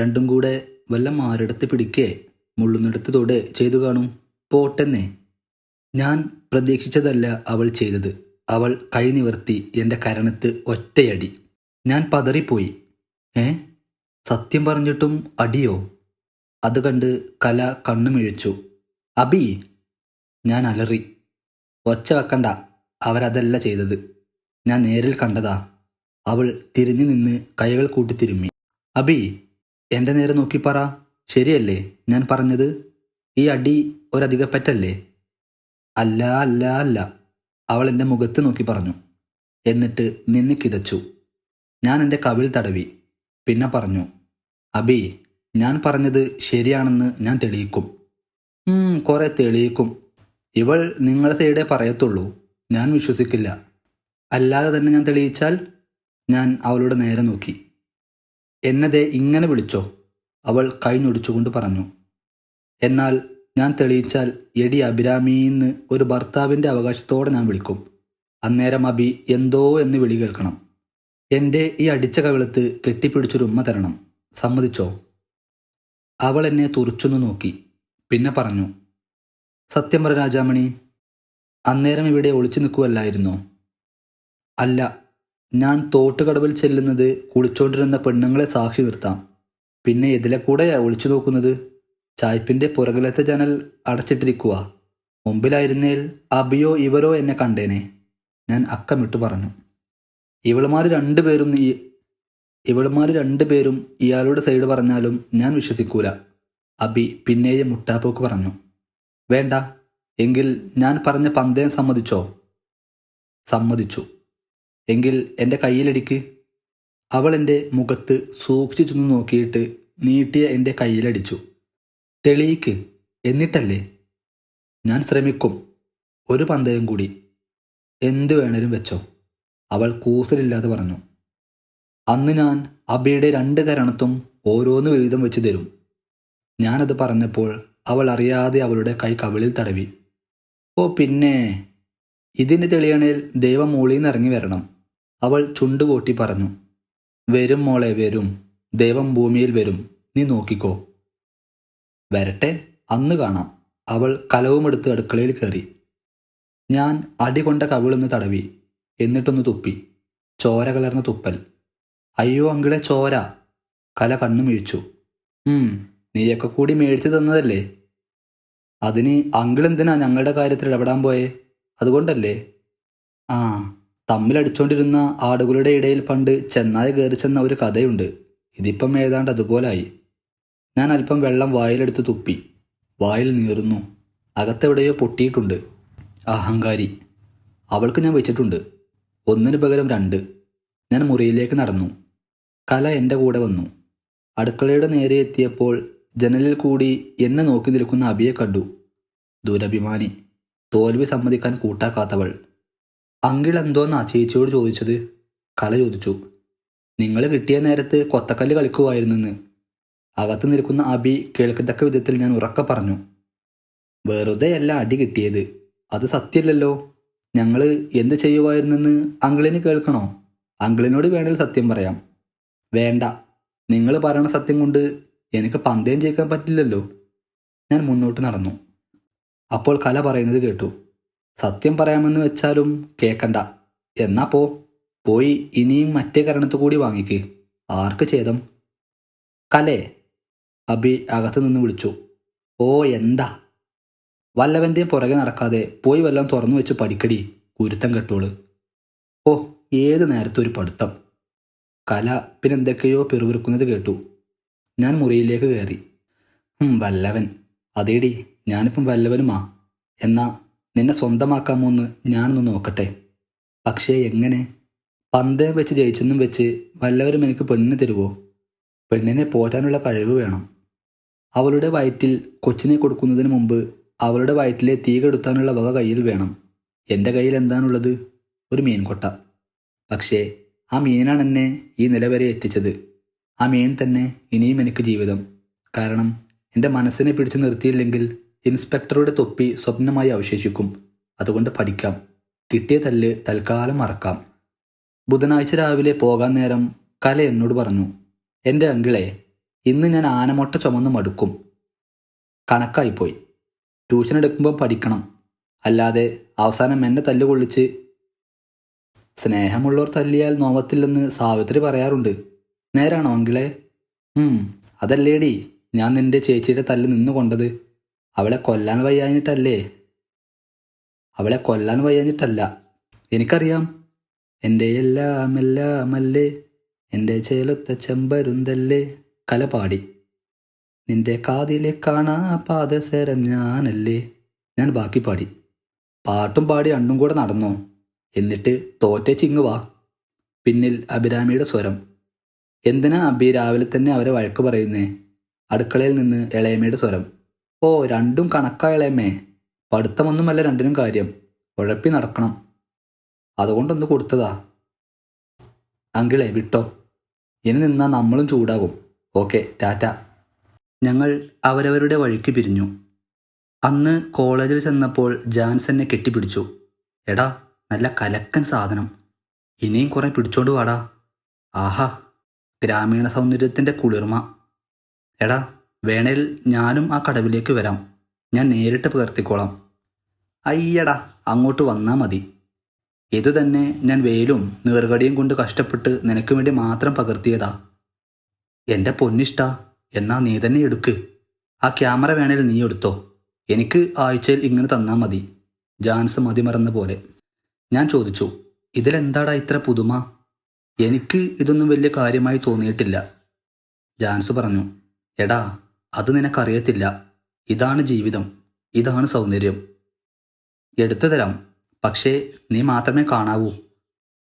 രണ്ടും കൂടെ വല്ല മാരടത്ത് പിടിക്കേ മുള്ളുന്നിടത്ത് തൊടെ ചെയ്തു കാണും. പോട്ടെന്നേ. ഞാൻ പ്രതീക്ഷിച്ചതല്ല അവൾ ചെയ്തത്. അവൾ കൈ നിവർത്തി എന്റെ കരണത്ത് ഒറ്റയടി. ഞാൻ പതറിപ്പോയി. ഏ? സത്യം പറഞ്ഞിട്ടും അടിയോ? അത് കണ്ട് കല കണ്ണുമിഴിച്ചു. അബി ഞാൻ അലറി. ഒച്ച വെക്കണ്ട. അവരതല്ല ചെയ്തത്. ഞാൻ നേരിൽ കണ്ടതാ. അവൾ തിരിഞ്ഞു നിന്ന് കൈകൾ കൂട്ടി തിരുമ്മി അബി എന്റെ നേരെ നോക്കി പറ. ശരിയല്ലേ? ഞാൻ പറഞ്ഞത് ഈ അടി ഒരധികപ്പറ്റല്ലേ? അല്ല അല്ല അല്ല. അവൾ എന്റെ മുഖത്ത് നോക്കി പറഞ്ഞു. എന്നിട്ട് നിന്ന് കിതച്ചു. ഞാൻ എന്റെ കവിൾ തടവി. പിന്നെ പറഞ്ഞു അബി ഞാൻ പറഞ്ഞത് ശരിയാണെന്ന് ഞാൻ തെളിയിക്കും. കുറെ തെളിയിക്കും. ഇവൾ നിങ്ങളെ സൈഡേ പറയത്തുള്ളൂ. ഞാൻ വിശ്വസിക്കില്ല. അല്ലാതെ തന്നെ ഞാൻ തെളിയിച്ചാൽ? ഞാൻ അവളുടെ നേരെ നോക്കി. എന്നതെ ഇങ്ങനെ വിളിച്ചോ? അവൾ കൈ ഞൊടിച്ചുകൊണ്ട് പറഞ്ഞു. എന്നാൽ ഞാൻ തെളിയിച്ചാൽ എടി അഭിരാമിന്ന് ഒരു ഭർത്താവിന്റെ അവകാശത്തോടെ ഞാൻ വിളിക്കും. അന്നേരം അബി എന്തോ എന്ന് വിളി കേൾക്കണം. എന്റെ ഈ അടിച്ച കവിളത്ത് കെട്ടിപ്പിടിച്ചൊരു ഉമ്മ തരണം. സമ്മതിച്ചോ? അവൾ എന്നെ തുറച്ചൊന്നു നോക്കി. പിന്നെ പറഞ്ഞു. സത്യം പറ രാജാമണി. അന്നേരം ഇവിടെ ഒളിച്ചു നിൽക്കുവല്ലായിരുന്നോ? അല്ല ഞാൻ തോട്ടുകടവിൽ ചെല്ലുന്നത് കുളിച്ചോണ്ടിരുന്ന പെണ്ണുങ്ങളെ സാക്ഷി നിർത്താം. പിന്നെ ഇതിലെ കൂടെ ഒളിച്ചു നോക്കുന്നത്? ചായ്പിന്റെ പുറകിലത്തെ ജനൽ അടച്ചിട്ടിരിക്കുക മുമ്പിലായിരുന്നേൽ അബിയോ ഇവരോ എന്നെ കണ്ടേനെ. ഞാൻ അക്കമിട്ട് പറഞ്ഞു. ഇവളുമാർ രണ്ടുപേരും ഈ ഇവളുമാർ രണ്ടുപേരും ഇയാളുടെ സൈഡ് പറഞ്ഞാലും ഞാൻ വിശ്വസിക്കൂല. അബി പിന്നെയും മുട്ടാപ്പോക്ക് പറഞ്ഞു. വേണ്ട എങ്കിൽ ഞാൻ പറഞ്ഞ പന്തയം സമ്മതിച്ചോ? സമ്മതിച്ചു. എങ്കിൽ എന്റെ കയ്യിലടിക്ക്. അവൾ എന്റെ മുഖത്ത് സൂക്ഷിച്ചു നോക്കിയിട്ട് നീട്ടിയ എന്റെ കയ്യിലടിച്ചു. തെളിയിക്ക് എന്നിട്ടല്ലേ? ഞാൻ ശ്രമിക്കും. ഒരു പന്തയം കൂടി. എന്തു വേണേലും വെച്ചോ. അവൾ കൂസലില്ലാതെ പറഞ്ഞു. അന്ന് ഞാൻ അബിയുടെ രണ്ട് കരണത്തും ഓരോന്ന് വീതം വെച്ച് തരും. ഞാനത് പറഞ്ഞപ്പോൾ അവൾ അറിയാതെ അവളുടെ കൈ കവിളിൽ തടവി. ഓ പിന്നെ. ഇതിന് തെളിയണേൽ ദൈവം മൂളിയിൽ നിന്ന് ഇറങ്ങി വരണം. അവൾ ചുണ്ടുകൂട്ടി പറഞ്ഞു വരും മോളെ വരും. ദൈവം ഭൂമിയിൽ വരും. നീ നോക്കിക്കോ. വരട്ടെ അന്ന് കാണാം. അവൾ കലവുമെടുത്ത് അടുക്കളയിൽ കയറി. ഞാൻ അടി കൊണ്ട കവിളൊന്ന് തടവി എന്നിട്ടൊന്ന് തുപ്പി. ചോര കലർന്ന തുപ്പൽ. അയ്യോ അങ്കിളെ ചോര. കല കണ്ണു മിഴിച്ചു ഉം നീയൊക്കെ കൂടി മേടിച്ചു തന്നതല്ലേ? അതിന് അങ്കിളെന്തിനാ ഞങ്ങളുടെ കാര്യത്തിൽ ഇടപെടാൻ പോയേ? അതുകൊണ്ടല്ലേ? ആ തമ്മിലടിച്ചോണ്ടിരുന്ന ആടുകളുടെ ഇടയിൽ പണ്ട് ചെന്നായ കയറി ചെന്ന ഒരു കഥയുണ്ട്. ഇതിപ്പം ഏതാണ്ട് അതുപോലായി. ഞാൻ അല്പം വെള്ളം വായിലെടുത്ത് തുപ്പി. വായിൽ നീറുന്നു. അകത്തെവിടെയോ പൊട്ടിയിട്ടുണ്ട്. അഹങ്കാരി. അവൾക്ക് ഞാൻ വെച്ചിട്ടുണ്ട്. ഒന്നിനു പകരം രണ്ട്. ഞാൻ മുറിയിലേക്ക് നടന്നു. കല എന്റെ കൂടെ വന്നു. അടുക്കളയുടെ നേരെ എത്തിയപ്പോൾ ജനലിൽ കൂടി എന്നെ നോക്കി നിൽക്കുന്ന അബിയെ കണ്ടു. ദുരഭിമാനി. തോൽവി സമ്മതിക്കാൻ കൂട്ടാക്കാത്തവൾ. അങ്കിൾ എന്തോന്നാ ചേച്ചിയോട് ചോദിച്ചത്? കല ചോദിച്ചു. നിങ്ങൾ കിട്ടിയ നേരത്ത് കൊത്തക്കല്ല് കളിക്കുമായിരുന്നെന്ന് അകത്ത് നിൽക്കുന്ന അബി കേൾക്കത്തക്ക വിധത്തിൽ ഞാൻ ഉറക്കെ പറഞ്ഞു. വെറുതെയല്ല അടി കിട്ടിയത്. അത് സത്യമല്ലല്ലോ ഞങ്ങൾ എന്ത് ചെയ്യുമായിരുന്നെന്ന് അങ്കിളിന് കേൾക്കണോ? അങ്കിളിനോട് വേണമെങ്കിൽ സത്യം പറയാം. വേണ്ട. നിങ്ങൾ പറയണ സത്യം കൊണ്ട് എനിക്ക് പന്തയം ജയിക്കാൻ പറ്റില്ലല്ലോ. ഞാൻ മുന്നോട്ട് നടന്നു. അപ്പോൾ കല പറയുന്നത് കേട്ടു. സത്യം പറയാമെന്ന് വെച്ചാലും കേക്കണ്ട. എന്നാ പോ പോയി ഇനിയും മറ്റേ കരണത്ത് കൂടി വാങ്ങിക്ക്. ആർക്ക് ഛേദം? കലേ അബി അകത്തു നിന്ന് വിളിച്ചു. ഓ എന്താ? വല്ലവന്റെയും പുറകെ നടക്കാതെ പോയി വല്ലതും തുറന്നു വെച്ച് പഠിക്കടി കുരുത്തം കെട്ടോൾ. ഓ ഏത് നേരത്തെ ഒരു പഠിത്തം? കല പിന്നെന്തൊക്കെയോ പിറുപിറുക്കുന്നത് കേട്ടു. ഞാൻ മുറിയിലേക്ക് കയറി. വല്ലവൻ. അതേടി ഞാനിപ്പം വല്ലവനുമാ. എന്നാ നിന്നെ സ്വന്തമാക്കാമോന്ന് ഞാനൊന്ന് നോക്കട്ടെ. പക്ഷേ എങ്ങനെ? പന്തയം വെച്ച് ജയിച്ചെന്നും വെച്ച് വല്ലവരും എനിക്ക് പെണ്ണിന് തരുവോ? പെണ്ണിനെ പോറ്റാനുള്ള കഴിവ് വേണം. അവളുടെ വയറ്റിൽ കൊച്ചിനെ കൊടുക്കുന്നതിന് മുമ്പ് അവളുടെ വയറ്റിലെ തീ കെടുത്താനുള്ള വക കയ്യിൽ വേണം. എന്റെ കയ്യിൽ എന്താണുള്ളത്? ഒരു മീൻകൊട്ട. പക്ഷേ ആ മീനാണ് എന്നെ ഈ നില വരെ എത്തിച്ചത്. ആ മീൻ തന്നെ ഇനിയും എനിക്ക് ജീവിതം. കാരണം എന്റെ മനസ്സിനെ പിടിച്ചു നിർത്തിയില്ലെങ്കിൽ ഇൻസ്പെക്ടറുടെ തൊപ്പി സ്വപ്നമായി അവശേഷിക്കും. അതുകൊണ്ട് പഠിക്കാം. കിട്ടിയ തല്ല് തൽക്കാലം മറക്കാം. ബുധനാഴ്ച രാവിലെ പോകാൻ നേരം കല എന്നോട് പറഞ്ഞു എന്റെ അങ്കിളെ ഇന്ന് ഞാൻ ആനമൊട്ട ചുമന്ന് മടുക്കും. കണക്കായിപ്പോയി. ട്യൂഷൻ എടുക്കുമ്പോൾ പഠിക്കണം. അല്ലാതെ അവസാനം എന്നെ തല്ലുകൊള്ളിച്ച് സ്നേഹമുള്ളവർ തല്ലിയാൽ നോവത്തില്ലെന്ന് സാവിത്രി പറയാറുണ്ട്. നേരാണോ അങ്കിളെ? അതല്ലേടി. ഞാൻ നിന്റെ ചേച്ചിയുടെ തല്ല് നിന്നുകൊണ്ടത് കൊണ്ടത് അവളെ കൊല്ലാൻ വയ്യാഞ്ഞിട്ടല്ലേ? അവളെ കൊല്ലാൻ വയ്യാഞ്ഞിട്ടല്ല. എനിക്കറിയാം. എന്റെ എല്ലാം എല്ലാം അല്ലേ എന്റെ ചേലൊത്ത ചെമ്പരുന്തല്ലേ? കലപാടി. നിന്റെ കാതിലെ കാണാ പാദസരം ഞാനല്ലേ? ഞാൻ ബാക്കി പാടി. പാട്ടും പാടി അണ്ണും കൂടെ നടന്നു? എന്നിട്ട് തോറ്റേ ചിങ്ങുവാ പിന്നിൽ അഭിരാമിയുടെ സ്വരം. എന്തിനാ അബി രാവിലെ തന്നെ അവരെ വഴക്ക് പറയുന്നേ? അടുക്കളയിൽ നിന്ന് ഇളയമ്മയുടെ സ്വരം. ഓ രണ്ടും കണക്കായളേമേ പഠിത്തമൊന്നുമല്ല രണ്ടിനും കാര്യം. ഉഴപ്പി നടക്കണം. അതുകൊണ്ടൊന്ന് കൊടുത്തതാ. അങ്കിളെ വിട്ടോ. ഇനി നിന്നാ നമ്മളും ചൂടാകും. Okay tata. ഞങ്ങൾ അവരവരുടെ വഴിക്ക് പിരിഞ്ഞു. അന്ന് കോളേജിൽ ചെന്നപ്പോൾ ജാൻസ് എന്നെ കെട്ടിപ്പിടിച്ചു. എടാ നല്ല കലക്കൻ സാധനം. ഇനിയും കുറെ പിടിച്ചോണ്ട് വാടാ. ആഹാ ഗ്രാമീണ സൗന്ദര്യത്തിന്റെ കുളിർമ. എടാ വേണേൽ ഞാനും ആ കടവിലേക്ക് വരാം. ഞാൻ നേരിട്ട് പകർത്തിക്കോളാം. അയ്യടാ അങ്ങോട്ട് വന്നാൽ മതി. ഇത് തന്നെ ഞാൻ വെയിലും നീർകടിയും കൊണ്ട് കഷ്ടപ്പെട്ട് നിനക്ക് വേണ്ടി മാത്രം പകർത്തിയതാ. എന്റെ പൊന്നിഷ്ട എന്നാ നീ തന്നെ എടുക്ക്. ആ ക്യാമറ വേണേൽ നീ എടുത്തോ. എനിക്ക് ആഴ്ചയിൽ ഇങ്ങനെ തന്നാൽ മതി. ജാൻസ് മതിമറന്ന പോലെ. ഞാൻ ചോദിച്ചു ഇതിലെന്താടാ ഇത്ര പുതുമ? എനിക്ക് ഇതൊന്നും വലിയ കാര്യമായി തോന്നിയിട്ടില്ല. ജാൻസ് പറഞ്ഞു എടാ അത് നിനക്കറിയത്തില്ല. ഇതാണ് ജീവിതം. ഇതാണ് സൗന്ദര്യം. എടുത്തു തരാം. പക്ഷേ നീ മാത്രമേ കാണാവൂ.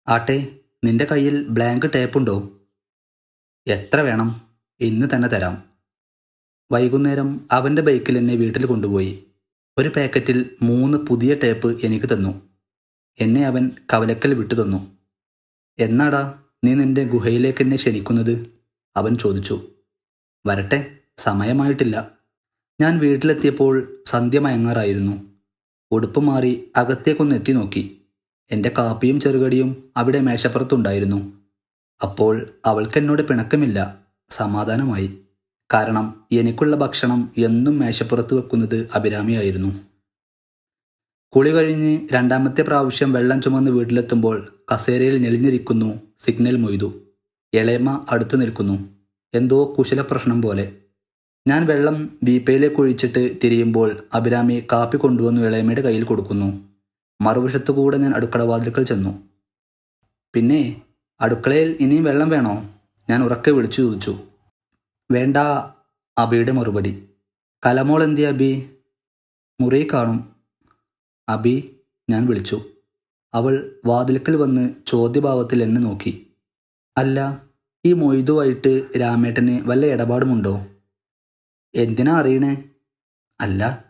ആട്ടെ നിന്റെ കയ്യിൽ ബ്ലാങ്ക് ടേപ്പുണ്ടോ? എത്ര വേണം? ഇന്ന് തന്നെ തരാം. വൈകുന്നേരം അവന്റെ ബൈക്കിൽ എന്നെ വീട്ടിൽ കൊണ്ടുപോയി. ഒരു പാക്കറ്റിൽ മൂന്ന് പുതിയ ടേപ്പ് എനിക്ക് തന്നു. എന്നെ അവൻ കവലക്കൽ വിട്ടു തന്നു. എന്നാടാ നീ നിന്റെ ഗുഹയിലേക്ക് എന്നെ ക്ഷണിക്കുന്നത്? അവൻ ചോദിച്ചു. വരട്ടെ. സമയമായിട്ടില്ല. ഞാൻ വീട്ടിലെത്തിയപ്പോൾ സന്ധ്യ മയങ്ങാറായിരുന്നു. ഉടുപ്പ് മാറി അകത്തേക്കൊന്ന് എത്തി നോക്കി. എന്റെ കാപ്പിയും ചെറുകടിയും അവിടെ മേശപ്പുറത്തുണ്ടായിരുന്നു. അപ്പോൾ അവൾക്കെന്നോട് പിണക്കമില്ല. സമാധാനമായി. കാരണം എനിക്കുള്ള ഭക്ഷണം എന്നും മേശപ്പുറത്ത് വെക്കുന്നത് അഭിരാമിയായിരുന്നു. കുളി കഴിഞ്ഞ് രണ്ടാമത്തെ പ്രാവശ്യം വെള്ളം ചുമന്ന് വീട്ടിലെത്തുമ്പോൾ കസേരയിൽ ഞെളിഞ്ഞിരിക്കുന്നു സിഗ്നൽ മൊയ്തു. ഇളയമ്മ അടുത്തു നിൽക്കുന്നു. എന്തോ കുശല പ്രശ്നം പോലെ. ഞാൻ വെള്ളം ദീപയിലേക്ക് ഒഴിച്ചിട്ട് തിരിയുമ്പോൾ അഭിരാമി കാപ്പി കൊണ്ടുവന്നു ഇളയമ്മയുടെ കയ്യിൽ കൊടുക്കുന്നു. മറുവശത്തു കൂടെ ഞാൻ അടുക്കളവാതിൽക്കൽ ചെന്നു. പിന്നെ അടുക്കളയിൽ ഇനിയും വെള്ളം വേണോ? ഞാൻ ഉറക്കെ വിളിച്ചു ചോദിച്ചു. വേണ്ട അബിയുടെ മറുപടി. കലമോൾ എന്തി അബി? മുറി കാണും. അബി ഞാൻ വിളിച്ചു. അവൾ വാതിൽക്കൽ വന്ന് ചോദ്യഭാവത്തിൽ എന്നെ നോക്കി. അല്ല ഈ മൊയ്തുവായിട്ട് രാമേട്ടന് വല്ല ഇടപാടുമുണ്ടോ? എന്തിനാ അറിയണേ? അല്ല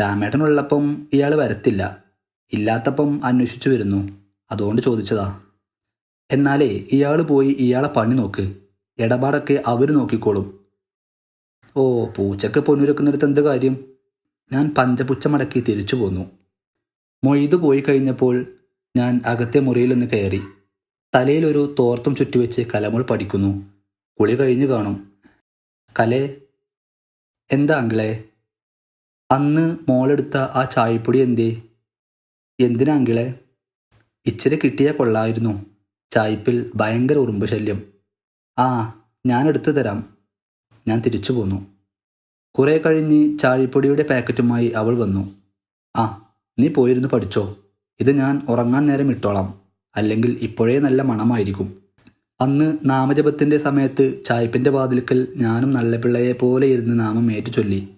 രാമേട്ടനുള്ളപ്പം ഇയാൾ വരത്തില്ല. ഇല്ലാത്തപ്പം അന്വേഷിച്ചു വരുന്നു. അതുകൊണ്ട് ചോദിച്ചതാ. എന്നാലേ ഇയാൾ പോയി ഇയാളെ പണി നോക്ക്. ഇടപാടൊക്കെ അവർ നോക്കിക്കോളും. ഓ പൂച്ചക്ക് പൊന്നുരക്കുന്നിടത്ത് എന്ത് കാര്യം? ഞാൻ പഞ്ചപുച്ചമടക്കി തിരിച്ചു പോന്നു. മൊയ്ത് പോയി കഴിഞ്ഞപ്പോൾ ഞാൻ അകത്തെ മുറിയിൽ നിന്ന് കയറി. തലയിലൊരു തോർത്തും ചുറ്റിവെച്ച് കലമുൾ പഠിക്കുന്നു. കുളി കഴിഞ്ഞു കാണും. കലേ എന്താ അങ്കിളെ? അന്ന് മോളെടുത്ത ആ ചായപ്പൊടി എന്തേ? എന്തിനാ അങ്കിളെ? ഇച്ചിരി കിട്ടിയ കൊള്ളായിരുന്നു. ചായപ്പിൽ ഭയങ്കര ഉറുമ്പ് ശല്യം. ആ ഞാൻ എടുത്തു തരാം. ഞാൻ തിരിച്ചു പോന്നു. കുറേ കഴിഞ്ഞ് ചായപ്പൊടിയുടെ പാക്കറ്റുമായി അവൾ വന്നു. ആ നീ പോയിരുന്നു പഠിച്ചോ. ഇത് ഞാൻ ഉറങ്ങാൻ നേരം ഇട്ടോളാം. അല്ലെങ്കിൽ ഇപ്പോഴേ നല്ല മണമായിരിക്കും. അന്ന് നാമജപത്തിന്റെ സമയത്ത് ചായ്പിന്റെ വാതിൽക്കൽ ഞാനും നല്ല പിള്ളയെ പോലെ ഇരുന്ന് നാമം ഏറ്റു ചൊല്ലി.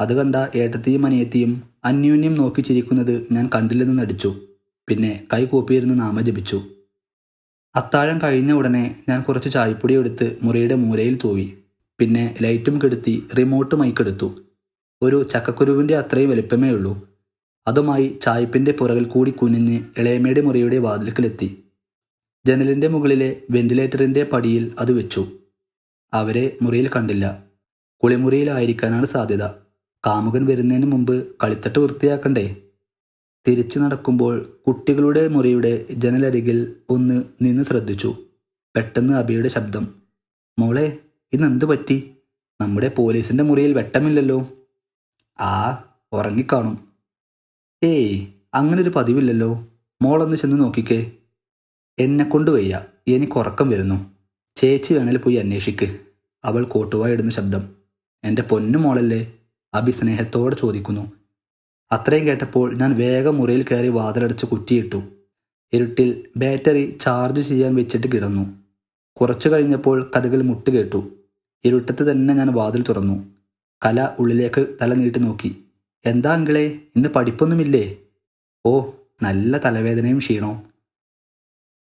അത് കണ്ട ഏട്ടത്തിയും അനിയത്തിയും അന്യോന്യം നോക്കി ചിരിക്കുന്നത് ഞാൻ കണ്ടില്ലെന്ന് നടിച്ചു. പിന്നെ കൈ കൂപ്പിയിരുന്ന് നാമ ജപിച്ചു. അത്താഴം കഴിഞ്ഞ ഉടനെ ഞാൻ കുറച്ച് ചായപ്പൊടി എടുത്ത് മുറിയുടെ മൂലയിൽ തൂവി. പിന്നെ ലൈറ്റും കെടുത്തി റിമോട്ട് മൈക്കെടുത്തു ഒരു ചക്കക്കുരുവിന്റെ അത്രയും വലിപ്പമേ ഉള്ളൂ. അതുമായി ചായ്പിന്റെ പുറകിൽ കൂടി കുനിഞ്ഞ് ഇളയമേടി മുറിയുടെ വാതിൽക്കലെത്തി. ജനലിന്റെ മുകളിലെ വെന്റിലേറ്ററിന്റെ പടിയിൽ അത് വെച്ചു. അവരെ മുറിയിൽ കണ്ടില്ല. കുളിമുറിയിലായിരിക്കാനാണ് സാധ്യത. കാമുകൻ വരുന്നതിന് മുമ്പ് കളിത്തട്ട് വൃത്തിയാക്കണ്ടേ? തിരിച്ചു നടക്കുമ്പോൾ കുട്ടികളുടെ മുറിയുടെ ജനലരികിൽ ഒന്ന് നിന്ന് ശ്രദ്ധിച്ചു. പെട്ടെന്ന് അബിയുടെ ശബ്ദം. മോളെ ഇന്ന് എന്ത് പറ്റി? നമ്മുടെ പോലീസിന്റെ മുറിയിൽ വെട്ടമില്ലല്ലോ. ആ ഉറങ്ങിക്കാണും. ഏയ് അങ്ങനൊരു പതിവില്ലല്ലോ. മോളൊന്ന് ചെന്ന് നോക്കിക്കേ. എന്നെ കൊണ്ട് വയ്യ. എനിക്ക് ഉറക്കം വരുന്നു. ചേച്ചി വേണേൽ പോയി അന്വേഷിക്ക്. അവൾ കോട്ടുവായിടുന്ന ശബ്ദം. എന്റെ പൊന്നു മോളല്ലേ? അഭിസ്നേഹത്തോടെ ചോദിക്കുന്നു. അത്രയും കേട്ടപ്പോൾ ഞാൻ വേഗം മുറിയിൽ കയറി വാതിലടച്ച് കുറ്റിയിട്ടു. ഇരുട്ടിൽ ബാറ്ററി ചാർജ് ചെയ്യാൻ വെച്ചിട്ട് കിടന്നു. കുറച്ചു കഴിഞ്ഞപ്പോൾ കഥകൾ മുട്ട് കേട്ടു. ഇരുട്ടത്ത് തന്നെ ഞാൻ വാതിൽ തുറന്നു. കല ഉള്ളിലേക്ക് തല നീട്ടി നോക്കി. എന്താ അങ്കിളെ ഇന്ന് പഠിപ്പൊന്നുമില്ലേ? ഓ നല്ല തലവേദനയും ക്ഷീണവും.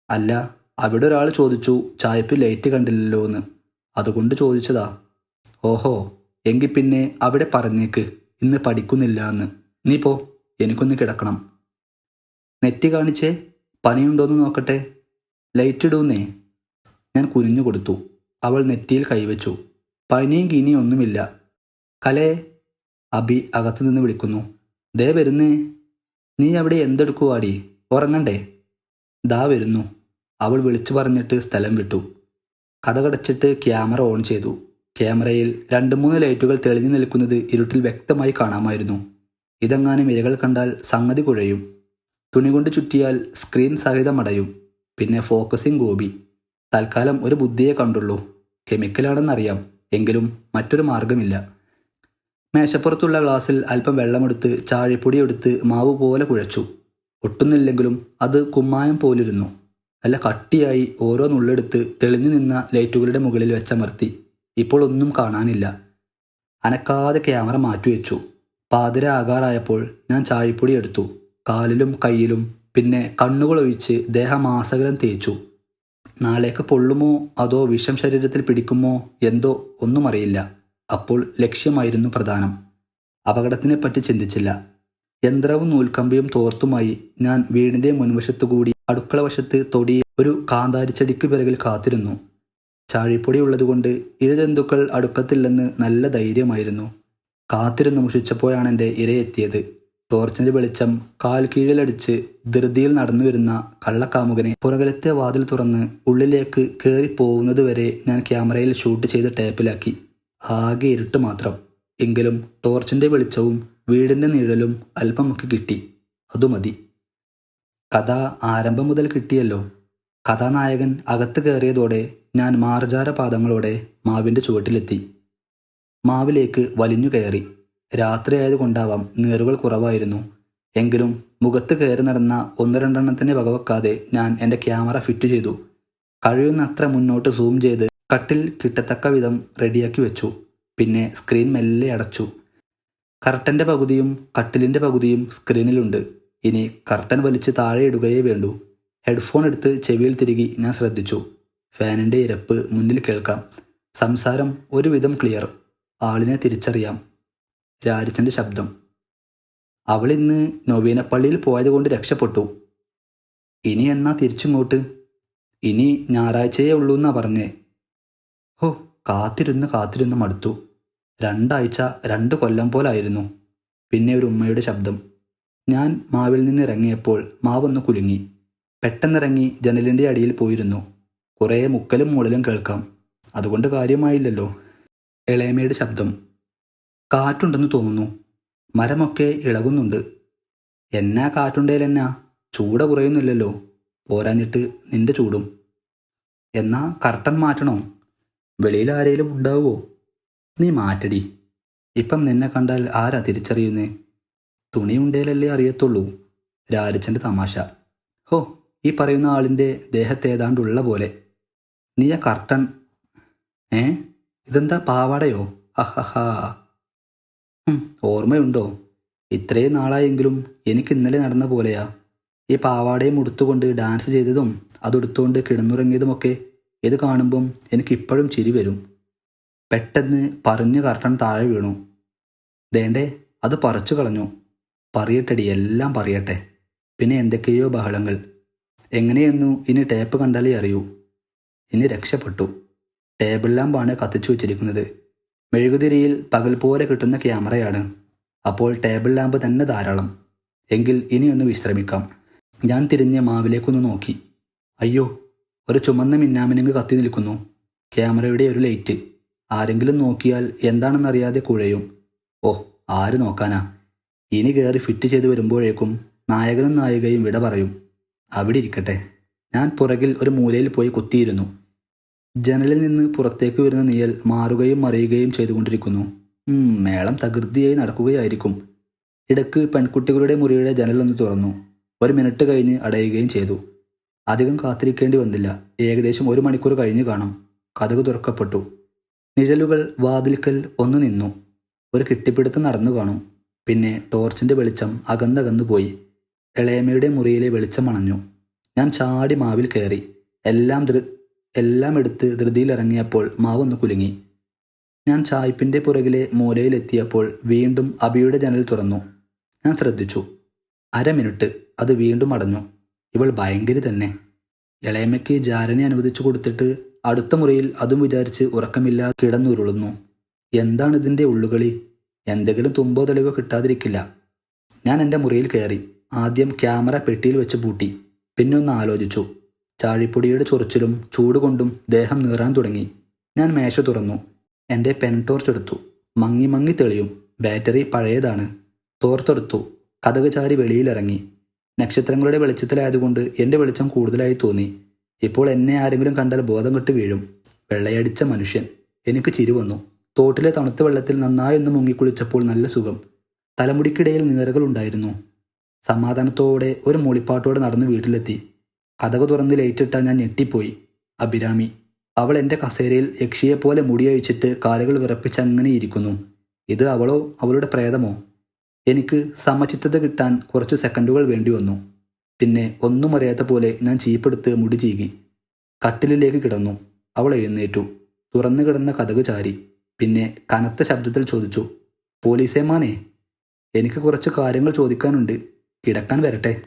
അല്ല അവിടെ ഒരാൾ ചോദിച്ചു ചായപ്പ് ലൈറ്റ് കണ്ടില്ലല്ലോ എന്ന് അതുകൊണ്ട് ചോദിച്ചതാ ഓഹോ എങ്കിൽ പിന്നെ അവിടെ പറഞ്ഞേക്ക് ഇന്ന് പഠിക്കുന്നില്ല എന്ന് നീ പോ എനിക്കൊന്ന് കിടക്കണം. നെറ്റ് കാണിച്ചേ പനിയുണ്ടോയെന്ന് നോക്കട്ടെ. ലൈറ്റ് ഇടൂന്നേ. ഞാൻ കുനിഞ്ഞു കൊടുത്തു. അവൾ നെറ്റിയിൽ കൈവച്ചു. പനിയും കിനിയും ഒന്നുമില്ല. കലേ അബി അകത്തു നിന്ന് വിളിക്കുന്നു. ദേ വരുന്നേ. നീ അവിടെ എന്തെടുക്കുവാടി? ഉറങ്ങണ്ടേ? ദാ വരുന്നു. അവൾ വിളിച്ചു പറഞ്ഞിട്ട് സ്ഥലം വിട്ടു. കഥകടച്ചിട്ട് ക്യാമറ ഓൺ ചെയ്തു. ക്യാമറയിൽ രണ്ട് മൂന്ന് ലൈറ്റുകൾ തെളിഞ്ഞു നിൽക്കുന്നത് ഇരുട്ടിൽ വ്യക്തമായി കാണാമായിരുന്നു. ഇതെങ്ങാനും ഇരകൾ കണ്ടാൽ സംഗതി കുഴയും. തുണി കൊണ്ട് ചുറ്റിയാൽ സ്ക്രീൻ സഹിതം അടയും. പിന്നെ ഫോക്കസിംഗ് ഗോപി. തൽക്കാലം ഒരു ബുദ്ധിയെ കണ്ടുള്ളൂ. കെമിക്കലാണെന്നറിയാം. എങ്കിലും മറ്റൊരു മാർഗമില്ല മേശപ്പുറത്തുള്ള ഗ്ലാസിൽ അല്പം വെള്ളമെടുത്ത് ചാഴിപ്പൊടി എടുത്ത് മാവ് പോലെ കുഴച്ചു. ഒട്ടുന്നില്ലെങ്കിലും അത് കുമ്മായം പോലിരുന്നു. നല്ല കട്ടിയായി ഓരോ നുള്ളെടുത്ത് തെളിഞ്ഞു നിന്ന ലൈറ്റുകളുടെ മുകളിൽ വെച്ചമർത്തി. ഇപ്പോൾ ഒന്നും കാണാനില്ല. അനക്കാതെ ക്യാമറ മാറ്റിവെച്ചു. പാതിര ആകാറായപ്പോൾ ഞാൻ ചാഴിപ്പൊടി എടുത്തു. കാലിലും കയ്യിലും പിന്നെ കണ്ണുകളൊഴിച്ച് ദേഹമാസകലം തേച്ചു. നാളേക്ക് പൊള്ളുമോ? അതോ വിഷം ശരീരത്തിൽ പിടിക്കുമോ? എന്തോ ഒന്നും അറിയില്ല അപ്പോൾ ലക്ഷ്യമായിരുന്നു പ്രധാനം. അപകടത്തിനെപ്പറ്റി ചിന്തിച്ചില്ല. യന്ത്രവും നൂൽക്കമ്പിയും തോർത്തുമായി ഞാൻ വീടിന്റെ മുൻവശത്തുകൂടി അടുക്കള വശത്ത് തൊടി ഒരു കാന്താരിച്ചടിക്കു പിറകിൽ കാത്തിരുന്നു. ചാഴിപ്പൊടി ഉള്ളതുകൊണ്ട് ഇഴജന്തുക്കൾ അടുക്കത്തില്ലെന്ന് നല്ല ധൈര്യമായിരുന്നു. കാത്തിരുന്ന് മുഷിച്ചപ്പോഴാണ് എന്റെ ഇരയെത്തിയത് ടോർച്ചിന്റെ വെളിച്ചം കാൽ കീഴിലടിച്ച് ധൃതിയിൽ നടന്നു വരുന്ന കള്ളക്കാമുകനെ പുറകിലത്തെ വാതിൽ തുറന്ന് ഉള്ളിലേക്ക് കയറി പോകുന്നതുവരെ ഞാൻ ക്യാമറയിൽ ഷൂട്ട് ചെയ്ത് ടേപ്പിലാക്കി. ആകെ ഇരുട്ട് മാത്രം. എങ്കിലും ടോർച്ചിന്റെ വെളിച്ചവും വീടിന്റെ നിഴലും അല്പമൊക്കെ കിട്ടി. അതു മതി. കഥ ആരംഭം മുതൽ കിട്ടിയല്ലോ. കഥാനായകൻ അകത്ത് കയറിയതോടെ ഞാൻ മാർജാര പാദങ്ങളോടെ മാവിന്റെ ചുവട്ടിലെത്തി. മാവിലേക്ക് വലിഞ്ഞു കയറി. രാത്രിയായതുകൊണ്ടാവാം നീറുകൾ കുറവായിരുന്നു. എങ്കിലും മുഖത്ത് കയറി നടന്ന ഒന്ന് രണ്ടെണ്ണത്തിന് വകവെക്കാതെ ഞാൻ എന്റെ ക്യാമറ ഫിറ്റ് ചെയ്തു. കഴിയുന്നത്ര മുന്നോട്ട് സൂം ചെയ്ത് കട്ടിൽ കിട്ടത്തക്ക വിധം റെഡിയാക്കി വെച്ചു. പിന്നെ സ്ക്രീൻ മെല്ലെ അടച്ചു. കർട്ടന്റെ പകുതിയും കട്ടിലിന്റെ പകുതിയും സ്ക്രീനിലുണ്ട്. ഇനി കർട്ടൻ വലിച്ച് താഴെ ഇടുകയേ വേണ്ടൂ. ഹെഡ്ഫോൺ എടുത്ത് ചെവിയിൽ തിരികെ ഞാൻ ശ്രദ്ധിച്ചു. ഫാനിന്റെ ഇരപ്പ് മുന്നിൽ കേൾക്കാം. സംസാരം ഒരുവിധം ക്ലിയർ. ആളിനെ തിരിച്ചറിയാം. രാരിച്ചന്റെ ശബ്ദം. അവൾ ഇന്ന് നൊവീനപ്പള്ളിയിൽ പോയതുകൊണ്ട് രക്ഷപ്പെട്ടു. ഇനി എന്നാ തിരിച്ചിങ്ങോട്ട്? ഇനി ഞായറാഴ്ചയേ ഉള്ളൂ എന്നാ പറഞ്ഞേ. ഹോ കാത്തിരുന്ന് കാത്തിരുന്ന് മടുത്തു. രണ്ടാഴ്ച രണ്ട് കൊല്ലം പോലായിരുന്നു. പിന്നെ ഒരു ഉമ്മയുടെ ശബ്ദം. ഞാൻ മാവിൽ നിന്ന് ഇറങ്ങിയപ്പോൾ മാവൊന്ന് കുലുങ്ങി. പെട്ടെന്നിറങ്ങി ജനലിന്റെ അടിയിൽ പോയിരുന്നു. കുറേ മുക്കലും മുകളിലും കേൾക്കാം. അതുകൊണ്ട് കാര്യമായില്ലല്ലോ. ഇളയമയുടെ ശബ്ദം. കാറ്റുണ്ടെന്ന് തോന്നുന്നു. മരമൊക്കെ ഇളകുന്നുണ്ട്. എന്നാ കാറ്റുണ്ടേലെന്നാ? ചൂട കുറയുന്നില്ലല്ലോ. പോരാഞ്ഞിട്ട് നിന്റെ ചൂടും. എന്നാ കർട്ടൻ മാറ്റണോ. വെളിയിൽ ആരേലും ഉണ്ടാവുമോ നീ മാറ്റടി. ഇപ്പം നിന്നെ കണ്ടാൽ ആരാ തിരിച്ചറിയുന്നേ? തുണിയുണ്ടേലല്ലേ അറിയത്തുള്ളൂ. രാരിച്ചന്റെ തമാശ. ഹോ ഈ പറയുന്ന ആളിന്റെ ദേഹത്തേതാണ്ടുള്ള പോലെ. നീ ആ കർട്ടൺ ഏ? ഇതെന്താ പാവാടയോ? ഹഹഹാ ഓർമ്മയുണ്ടോ? ഇത്രയും നാളായെങ്കിലും എനിക്ക് ഇന്നലെ നടന്ന പോലെയാ. ഈ പാവാടയും ഉടുത്തുകൊണ്ട് ഡാൻസ് ചെയ്തതും അതെടുത്തുകൊണ്ട് കിടന്നുറങ്ങിയതുമൊക്കെ ഇത് കാണുമ്പം എനിക്കിപ്പോഴും ചിരി വരും. പെട്ടെന്ന് പറഞ്ഞു കർട്ടൻ താഴെ വീണു. ദേണ്ടേ അത് പറിച്ചു കളഞ്ഞു. പറയട്ടെടി എല്ലാം പറയട്ടെ. പിന്നെ എന്തൊക്കെയോ ബഹളങ്ങൾ. എങ്ങനെയെന്നു ഇനി ടേപ്പ് കണ്ടാലേ അറിയൂ. ഇനി രക്ഷപ്പെട്ടു. ടേബിൾ ലാമ്പാണ് കത്തിച്ചു വച്ചിരിക്കുന്നത്. മെഴുകുതിരിയിൽ പകൽ പോലെ കിട്ടുന്ന ക്യാമറയാണ്. അപ്പോൾ ടേബിൾ ലാമ്പ് തന്നെ ധാരാളം. എങ്കിൽ ഇനിയൊന്ന് വിശ്രമിക്കാം. ഞാൻ തിരിഞ്ഞ് മാവിലേക്കൊന്ന് നോക്കി. അയ്യോ ഒരു ചുമന്ന മിന്നാമിനങ്ങ് കത്തി നിൽക്കുന്നു. ക്യാമറയുടെ ഒരു ലൈറ്റ്. ആരെങ്കിലും നോക്കിയാൽ എന്താണെന്നറിയാതെ കുഴയും. ഓ ആര് നോക്കാനാ? ഇനി കയറി ഫിറ്റ് ചെയ്ത് വരുമ്പോഴേക്കും നായകനും നായികയും വിട പറയും. അവിടെ ഇരിക്കട്ടെ. ഞാൻ പുറകിൽ ഒരു മൂലയിൽ പോയി കുത്തിയിരുന്നു. ജനലിൽ നിന്ന് പുറത്തേക്ക് വരുന്ന നീയൽ മാറുകയും മറിയുകയും ചെയ്തുകൊണ്ടിരിക്കുന്നു. മേളം തകൃതിയായി നടക്കുകയായിരിക്കും. ഇടയ്ക്ക് പെൺകുട്ടികളുടെ മുറിയുടെ ജനലൊന്ന് തുറന്നു. ഒരു മിനിറ്റ് കഴിഞ്ഞ് അടയുകയും ചെയ്തു. അധികം കാത്തിരിക്കേണ്ടി വന്നില്ല. ഏകദേശം ഒരു മണിക്കൂർ കഴിഞ്ഞ് കാണാം. കഥക് തുറക്കപ്പെട്ടു. നിഴലുകൾ വാതിൽക്കൽ ഒന്നു നിന്നു. ഒരു കെട്ടിപ്പിടുത്തം നടന്നു കാണും. പിന്നെ ടോർച്ചിന്റെ വെളിച്ചം അകന്നകന്നു പോയി. ഇളയമ്മയുടെ മുറിയിലെ വെളിച്ചം അണഞ്ഞു. ഞാൻ ചാടി മാവിൽ കയറി. എല്ലാം ധൃ എല്ലാം എടുത്ത് ധൃതിയിലിറങ്ങിയപ്പോൾ മാവൊന്ന് കുലുങ്ങി. ഞാൻ ചായ്പിന്റെ പുറകിലെ മൂലയിലെത്തിയപ്പോൾ വീണ്ടും അബിയുടെ ജനൽ തുറന്നു. ഞാൻ ശ്രദ്ധിച്ചു. അര മിനിറ്റ് അത് വീണ്ടും അടഞ്ഞു. ഇവൾ ഭയങ്കര തന്നെ. ഇളയമ്മയ്ക്ക് ജാരനെ അനുവദിച്ചു കൊടുത്തിട്ട് അടുത്ത മുറിയിൽ അതും വിചാരിച്ച് ഉറക്കമില്ലാതെ കിടന്നുരുളുന്നു. എന്താണ് ഇതിന്റെ ഉള്ളുകളി? എന്തെങ്കിലും തുമ്പോ തെളിവോ കിട്ടാതിരിക്കില്ല. ഞാൻ എന്റെ മുറിയിൽ കയറി. ആദ്യം ക്യാമറ പെട്ടിയിൽ വെച്ച് പൂട്ടി. പിന്നെ ഒന്ന് ആലോചിച്ചു. ചാഴിപ്പൊടിയുടെ ചൊറിച്ചിലും ചൂടുകൊണ്ടും ദേഹം നീറാൻ തുടങ്ങി. ഞാൻ മേശ തുറന്നു. എന്റെ പെൻ ടോർച്ച് എടുത്തു. മങ്ങി മങ്ങി തെളിയും. ബാറ്ററി പഴയതാണ്. തോർത്തെടുത്തു. കഥക് ചാരി വെളിയിലിറങ്ങി. നക്ഷത്രങ്ങളുടെ വെളിച്ചത്തിലായതുകൊണ്ട് എന്റെ വെളിച്ചം കൂടുതലായി തോന്നി. ഇപ്പോൾ എന്നെ ആരെങ്കിലും കണ്ടാൽ ബോധം കെട്ട് വീഴും. വെള്ളയടിച്ച മനുഷ്യൻ. എനിക്ക് ചിരി വന്നു. തോട്ടിലെ തണുത്ത വെള്ളത്തിൽ നന്നായി ഒന്ന് മുങ്ങിക്കുളിച്ചപ്പോൾ നല്ല സുഖം. തലമുടിക്കിടയിൽ നീറുകളുണ്ടായിരുന്നു സമാധാനത്തോടെ ഒരു മൂളിപ്പാട്ടോടെ നടന്ന് വീട്ടിലെത്തി. കഥക തുറന്ന് ലൈറ്റിട്ട ഞാൻ ഞെട്ടിപ്പോയി. അഭിരാമി അവൾ എന്റെ കസേരയിൽ യക്ഷിയെപ്പോലെ മുടിയഴിച്ചിട്ട് കാലുകൾ വിറപ്പിച്ച് അങ്ങനെ ഇരിക്കുന്നു. ഇത് അവളോ അവളുടെ പ്രേതമോ? എനിക്ക് സമചിത്തത കിട്ടാൻ കുറച്ച് സെക്കൻഡുകൾ വേണ്ടി വന്നു. പിന്നെ ഒന്നും അറിയാത്ത പോലെ ഞാൻ ചീപ്പെടുത്ത് മുടി ചീകി. കട്ടിലിലേക്ക് കിടന്നു. അവൾ എഴുന്നേറ്റു. തുറന്നു കിടന്ന കഥക് ചാരി. പിന്നെ കനത്ത ശബ്ദത്തിൽ ചോദിച്ചു പോലീസേമാനെ എനിക്ക് കുറച്ച് കാര്യങ്ങൾ ചോദിക്കാനുണ്ട്. കിടക്കാൻ വരട്ടെ.